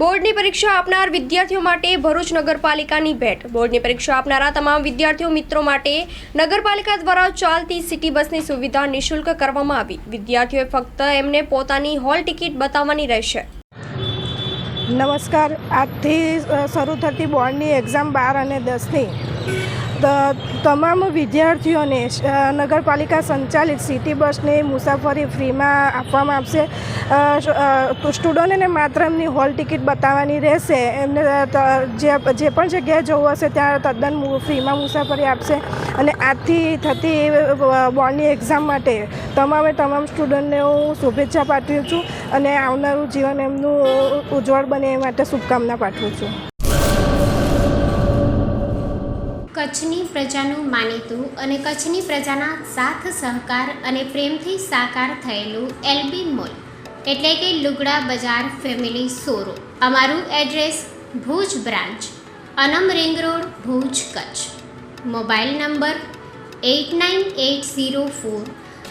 બોર્ડની પરીક્ષા આપનાર વિદ્યાર્થીઓ માટે ભરૂચ નગરપાલિકાની ભેટ. બોર્ડની પરીક્ષા આપનારા તમામ વિદ્યાર્થીઓ મિત્રો માટે નગરપાલિકા દ્વારા ચાલતી સિટી બસની સુવિધા નિઃશુલ્ક કરવામાં આવી. વિદ્યાર્થીઓએ ફક્ત એમને પોતાની હોલ ટિકિટ બતાવવાની રહેશે. નમસ્કાર. આજથી શરૂ થતી બોર્ડની એક્ઝામ બાર અને દસની. તમામ વિદ્યાર્થીઓને નગરપાલિકા સંચાલિત સિટી બસની મુસાફરી ફ્રીમાં આપવામાં આવશે. સ્ટુડન્ટને માત્ર એમની હોલ ટિકિટ બતાવવાની રહેશે. એમને જે જે પણ જગ્યાએ જવું હશે, ત્યાં તદ્દન ફ્રીમાં મુસાફરી આપશે. અને આજથી થતી બોર્ડની એક્ઝામ માટે તમામે તમામ સ્ટુડન્ટને હું શુભેચ્છા પાઠવું છું અને આવનારું જીવન એમનું ઉજ્જવળ બને એ માટે શુભકામના પાઠવું છું. કચ્છની પ્રજાનું માનીતું અને કચ્છની પ્રજાના સાથ, સહકાર અને પ્રેમથી સાકાર થયેલું એલબી મોલ. એટલે કે લુગડા બજાર ફેમિલી સોરો અમારું address Bhuj branch, Anam ring road, Bhuj Kutch. Mobile number eight nine eight zero four